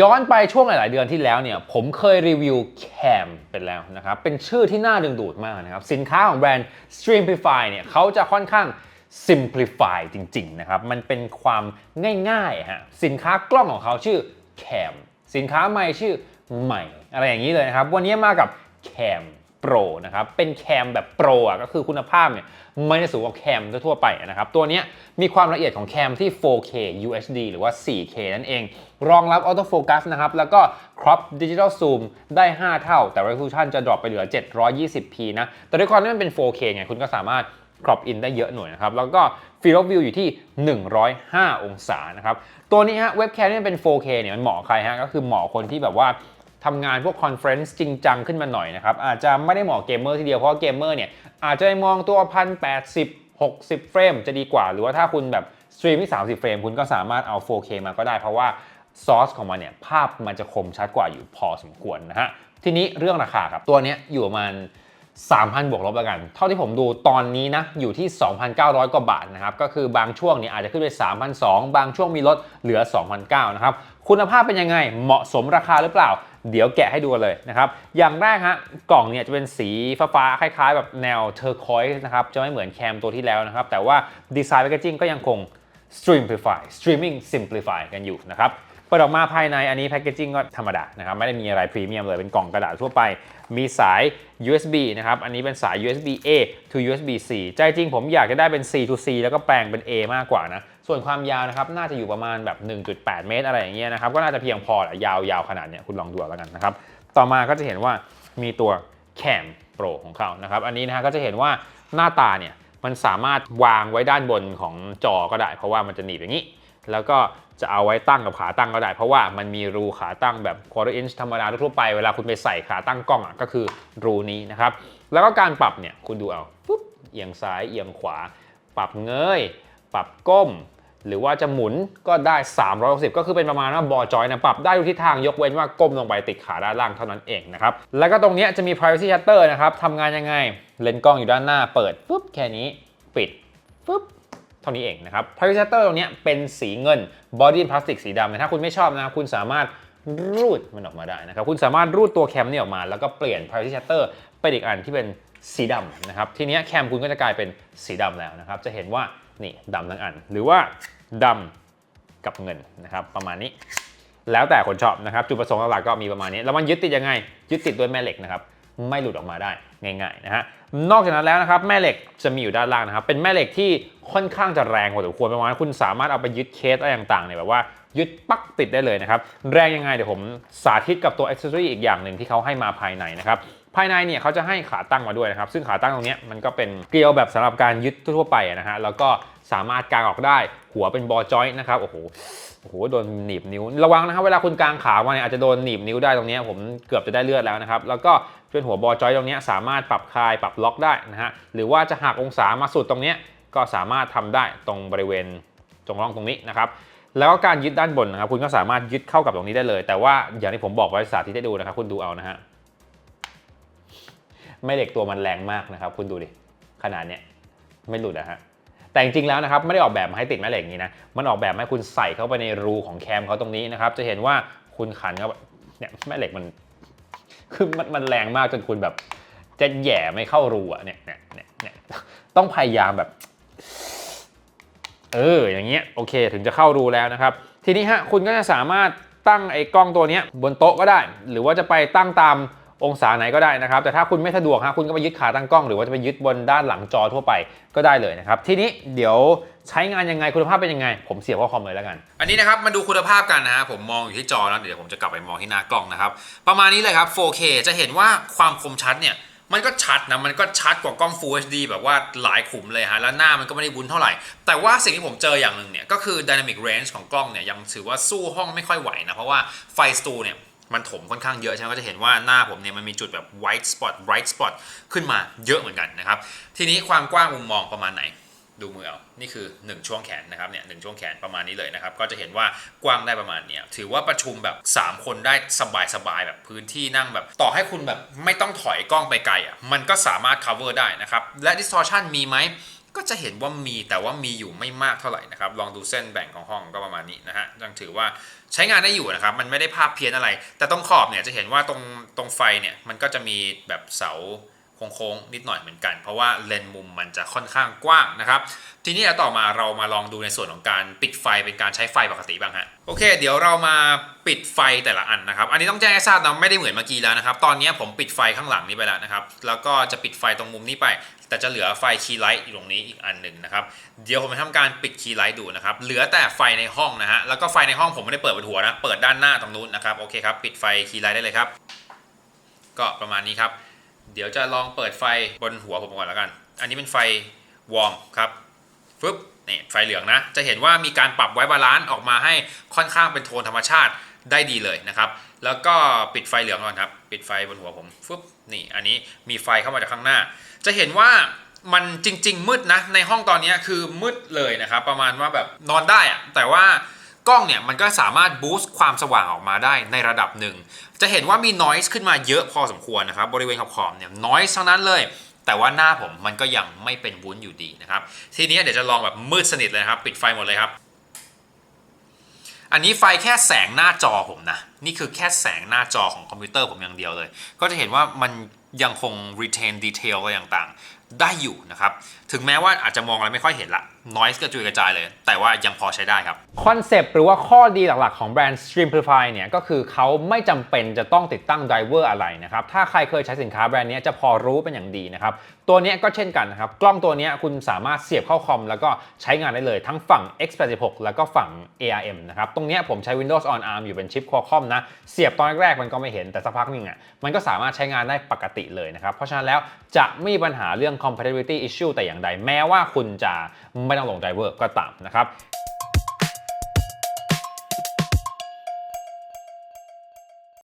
ย้อนไปช่วงหลาย ๆ เดือนที่แล้วเนี่ยผมเคยรีวิวแคมเป็นแล้วนะครับ เป็นชื่อที่น่าดึงดูดมากนะครับ สินค้าของแบรนด์ Streamify เนี่ยเขาจะค่อนข้าง simplify จริง ๆ นะครับ มันเป็นความง่าย ๆ ฮะ สินค้ากล้องของเขาชื่อแคมสินค้าใหม่ชื่อใหม่ อะไรอย่างนี้เลยนะครับ วันนี้มากับแคม โปรนะครับ เป็นแคมแบบโปรอะก็คือคุณภาพเนี่ยไม่ได้สูงกว่าแคมทั่วไปนะครับ ตัวนี้มีความละเอียดของแคมที่ 4K UHD หรือว่า 4K นั่นเอง รองรับออโต้โฟกัสนะครับ แล้วก็ crop digital zoom ได้ 5 เท่า แต่ resolution จะ drop ไปเหลือ 720p นะ แต่ด้วยความที่มันเป็น 4K ไงคุณก็สามารถ crop in ได้เยอะหน่อยนะครับ แล้วก็ field of view อยู่ที่ 105 องศานะครับ ตัวนี้ฮะเว็บแคมที่เป็น 4K เนี่ยมันเหมาะใครฮะก็คือเหมาะคนที่แบบว่า ทำงานพวกคอนเฟรนซ์จริงจังขึ้นมาหน่อยนะครับ อาจจะไม่ได้เหมาะเกมเมอร์ทีเดียว เพราะเกมเมอร์เนี่ยอาจจะมองตัวพันแปดสิบหกสิบเฟรมจะดีกว่า หรือว่าถ้าคุณแบบสตรีมที่30 เฟรม คุณก็สามารถเอา 4K มาก็ได้ เพราะว่าซอสของมันเนี่ยภาพมันจะคมชัดกว่าอยู่พอสมควรนะฮะ ทีนี้เรื่องราคาครับ ตัวนี้อยู่ประมาณ 3,000 บวกลบแล้วกัน เท่าที่ผมดูตอนนี้นะ อยู่ที่ 2,900 กว่าบาทนะครับ ก็คือบางช่วงเนี่ยอาจจะขึ้นไป 3,200 บางช่วงมีลดเหลือ 2,900 นะครับ คุณภาพเป็นยังไงเหมาะสมราคาหรือเปล่า เดี๋ยวแกะให้ดูเลยนะครับ อย่างแรกฮะกล่องเนี่ยจะเป็นสีฟ้าๆคล้ายๆ แบบแนวเทอร์คอยส์นะครับ จะไม่เหมือนแคมตัวที่แล้วนะครับ แต่ว่าดีไซน์แพคเกจิ้งก็ยังคง Streamify Streaming Simplify กันอยู่นะครับ เปิดออกมาภายในอันนี้แพคเกจิ้งก็ธรรมดานะครับไม่ได้มีอะไรพรีเมียมเลยเป็นกล่องกระดาษทั่วไป มีสาย USB นะครับ อันนี้เป็นสาย USB A to USB C ใจจริงผมอยากจะได้เป็น C to C แล้วก็แปลงเป็น A มากกว่านะ ส่วนความยาวนะครับ น่าจะอยู่ประมาณแบบ 1.8 เมตร อะไรอย่างเงี้ยนะครับ ก็น่าจะเพียงพอแหละยาวๆขนาดเนี้ยคุณลองดูแล้วกันนะครับ ต่อมาก็จะเห็นว่ามีตัวแคมโปรของเขานะครับ อันนี้นะฮะก็จะเห็นว่าหน้าตาเนี่ยมันสามารถวางไว้ด้านบนของจอก็ได้ เพราะว่ามันจะหนีบอย่างนี้ แล้วก็ จะเอาไว้ตั้งกับขาตั้งก็ได้ เพราะว่ามันมีรูขาตั้งแบบ quarter inch ธรรมดาทั่วไปเวลาคุณไปใส่ขาตั้งกล้องอะก็คือรูนี้นะครับ แล้วก็การปรับเนี่ยคุณดูเอาปุ๊บเอียงซ้ายเอียงขวา ปรับเงย ปรับก้ม หรือว่าจะหมุนก็ได้ 360 ก็คือเป็นประมาณว่าบอจอยนะปรับได้ทุกทิศทางยกเว้นว่าก้มลงไปติดขาด้านล่างเท่านั้นเองนะครับแล้วก็ตรงนี้จะมี privacy shutter นะครับทำงานยังไงเลนส์กล้องอยู่ด้านหน้าเปิดปุ๊บแค่นี้ปิดปุ๊บ ท่านี้เองนะครับ privacy shutter ตรงนี้เป็นสีเงิน body พลาสติกสีดำถ้าคุณไม่ชอบนะคุณสามารถรูดมันออกมาได้นะครับ คุณสามารถรูดตัวแคมนี่ออกมา แล้วก็เปลี่ยน privacy shutter เป็นอีกอันที่เป็นสีดำนะครับ ทีนี้แคมคุณก็จะกลายเป็นสีดำแล้วนะครับ จะเห็นว่านี่ดำทั้งอัน หรือว่าดำกับเงินนะครับ ประมาณนี้ แล้วแต่คนชอบนะครับ จุดประสงค์หลักๆก็มีประมาณนี้ แล้วมันยึดติดยังไง ยึดติดด้วยแม่เหล็กนะครับ ไม่หลุดออกมาได้ง่ายๆนะฮะ นอกจากนั้นแล้วนะครับแม่เหล็กจะมีอยู่ด้านล่างนะครับ เป็นแม่เหล็กที่ค่อนข้างจะแรงพอสมควรประมาณว่าคุณสามารถเอาไปยึดเคสอะไรต่างๆเนี่ยแบบว่ายึดปักติดได้เลยนะครับ แรงยังไงเดี๋ยวผมสาธิตกับตัวอ c เซ s ซอรีอีกอย่างหนึ่งที่เขาให้มาภายในนะครับภายในเนี่ยเขาจะให้ขาตั้งมาด้วยนะครับ ซึ่งขาตั้งตรงนี้มันก็เป็นเกลียวแบบสำหรับการยึดทั่วไปนะฮะแล้วก็ สามารถกางออกได้ หัวเป็นบอจอยนะครับโอ้โหโอ้โหโดนหนีบนิ้ว ระวังนะครับเวลาคุณกางขามาเนี่ยอาจจะโดนหนีบนิ้วได้ตรงนี้ผมเกือบจะได้เลือดแล้วนะครับ แล้วก็เป็นหัวบอจอยตรงนี้สามารถปรับคลายปรับล็อกได้นะฮะหรือว่าจะหักองศามาสุดตรงนี้ก็สามารถทำได้ตรงบริเวณตรงร่องตรงนี้นะครับแล้วก็การยึดด้านบนนะครับคุณก็สามารถยึดเข้ากับตรงนี้ได้เลย แต่ว่าอย่างที่ผมบอกไว้สาธิตให้ดูนะครับคุณดูเอานะฮะแม่เหล็กตัวมันแรงมากนะครับ คุณดูดิขนาดเนี้ยไม่หลุดนะฮะ แต่จริงๆแล้วนะครับไม่ได้ออกแบบมาให้ติดแม่เหล็กอย่างนี้นะมันออกแบบมาให้คุณใส่เข้าไปในรูของแคมเขาตรงนี้นะครับจะเห็นว่าคุณขันเข้าเนี่ยแม่เหล็กมันคือมันมันแรงมากจนคุณแบบ จะแหย่ไม่เข้ารูอะเนี่ยเนี่ยเนี่ยต้องพยายามแบบ เอออย่างเงี้ยโอเค ถึงจะเข้ารูแล้วนะครับ ทีนี้ฮะคุณก็จะสามารถตั้งไอ้กล้องตัวนี้บนโต๊ะก็ได้ หรือว่าจะไปตั้งตาม องศาไหนก็ได้นะครับ แต่ถ้าคุณไม่สะดวกฮะคุณก็ไปยึดขาตั้งกล้อง หรือว่าจะไปยึดบนด้านหลังจอทั่วไปก็ได้เลยนะครับ ทีนี้เดี๋ยวใช้งานยังไงคุณภาพเป็นยังไง ผมเสียบเข้าคอมเลยแล้วกัน อันนี้นะครับมาดูคุณภาพกันนะฮะผมมองอยู่ที่จอแล้วเดี๋ยวผมจะกลับไปมองที่หน้ากล้องนะครับ ประมาณนี้เลยครับ 4K จะเห็นว่าความคมชัดเนี่ยมันก็ชัดนะ มันก็ชัดกว่ากล้อง Full HD แบบว่าหลายขุมเลยฮะ แล้วหน้ามันก็ไม่ได้วุ้นเท่าไหร่ แต่ว่าสิ่งที่ผมเจออย่างหนึ่งเนี่ย ก็คือ Dynamic Range ของกล้องเนี่ย ยังถือว่าสู้ห้องไม่ค่อยไหวนะ เพราะว่าไฟสตูเนี่ย มันถมค่อนข้างเยอะใช่ไหมก็จะเห็นว่าหน้าผมเนี่ยมันมีจุดแบบ white spot bright spot ขึ้นมาเยอะเหมือนกันนะครับ ทีนี้ความกว้างมุมมองประมาณไหน ดูมือเอา นี่คือ 1 ช่วงแขนนะครับเนี่ยหช่วงแขนประมาณนี้เลยนะครับ ก็จะเห็นว่ากว้างได้ประมาณเนี้ยถือว่าประชุมแบบ 3 คนได้สบายๆแบบพื้นที่นั่งแบบ ต่อให้คุณแบบไม่ต้องถอยกล้องไปไกลอะมันก็สามารถ cover ได้นะครับและ distortion มีไหม ก็จะเห็นว่ามีแต่ว่ามีอยู่ไม่มากเท่าไหร่นะครับ ลองดูเส้นแบ่งของห้องก็ประมาณนี้นะฮะยังถือว่าใช้งานได้อยู่นะครับ มันไม่ได้ภาพเพี้ยนอะไร แต่ตรงขอบเนี่ยจะเห็นว่าตรงตรงไฟเนี่ยมันก็จะมีแบบเสาโค้งๆนิดหน่อยเหมือนกัน เพราะว่าเลนมุมมันจะค่อนข้างกว้างนะครับ ทีนี้เดี๋ยวต่อมาเรามาลองดูในส่วนของการปิดไฟเป็นการใช้ไฟปกติบ้างฮะโอเค เดี๋ยวเรามาปิดไฟแต่ละอันนะครับ อันนี้ต้องแจ้งให้ทราบนะไม่ได้เหมือนเมื่อกี้แล้วนะครับ ตอนนี้ผมปิดไฟข้างหลังนี้ไปแล้วนะครับ แล้วก็จะปิดไฟตรงมุมนี้ไป แต่จะเหลือไฟคีย์ไลท์อยู่ตรงนี้อีกอันหนึ่งนะครับ เดี๋ยวผมจะทำการปิดคีย์ไลท์ดูนะครับ เหลือแต่ไฟในห้องนะฮะ แล้วก็ไฟในห้องผมไม่ได้เปิดบนหัวนะ เปิดด้านหน้าตรงนู้นนะครับ โอเคครับ ปิดไฟคีย์ไลท์ได้เลยครับ ก็ประมาณนี้ครับ เดี๋ยวจะลองเปิดไฟบนหัวผมก่อนแล้วกัน อันนี้เป็นไฟวอร์มครับฟึบนี่ไฟเหลืองนะ จะเห็นว่ามีการปรับไว้บาลานซ์ออกมาให้ค่อนข้างเป็นโทนธรรมชาติ ได้ดีเลยนะครับ แล้วก็ปิดไฟเหลืองก่อนครับ ปิดไฟบนหัวผมฟึบนี่ อันนี้มีไฟเข้ามาจากข้างหน้า จะเห็นว่ามันจริง ๆ มืดนะ ในห้องตอนนี้คือมืดเลยนะครับ ประมาณว่าแบบนอนได้อะแต่ว่ากล้องเนี่ยมันก็สามารถบูสต์ความสว่างออกมาได้ในระดับหนึ่ง จะเห็นว่ามี noise ขึ้นมาเยอะพอสมควรนะครับ บริเวณขอบๆเนี่ย noise ทั้งนั้นเลย แต่ว่าหน้าผมมันก็ยังไม่เป็นวุ้นอยู่ดีนะครับ ทีนี้เดี๋ยวจะลองแบบมืดสนิทเลยครับ ปิดไฟหมดเลยครับ อันนี้ไฟแค่แสงหน้าจอผมนะ นี่คือแค่แสงหน้าจอของคอมพิวเตอร์ผมอย่างเดียวเลย ก็จะเห็นว่ามันยังคง retain detail อะไรต่างๆ ได้อยู่นะครับ ถึงแม้ว่าอาจจะมองอะไรไม่ค่อยเห็นละ noise กระจุยกระจายเลย แต่ว่ายังพอใช้ได้ครับ คอนเซปต์หรือว่าข้อดีหลักๆ ของแบรนด์ Streamplify เนี่ยก็คือเขาไม่จำเป็นจะต้องติดตั้งไดเวอร์อะไรนะครับ ถ้าใครเคยใช้สินค้าแบรนด์นี้จะพอรู้เป็นอย่างดีนะครับ ตัวนี้ก็เช่นกันนะครับ กล้องตัวนี้คุณสามารถเสียบเข้าคอม แล้วก็ใช้งานได้เลยทั้งฝั่ง X86 แล้วก็ฝั่ง ARM นะครับ ตรงนี้ผมใช้ Windows on ARM อยู่เป็นชิป Qualcomm นะ เสียบตอนแรกๆมันก็ไม่เห็นแต่สักพักนึงอะมันก็สามารถใช้งานได้ปกติเลยนะครับเพราะฉะนั้นแล้วจะไม่มีปัญหาเรื่อง compatibility issue แต่อย่างใดแม้ว่าคุณจะไม่ต้องลงไดเวอร์ก็ตามนะครับ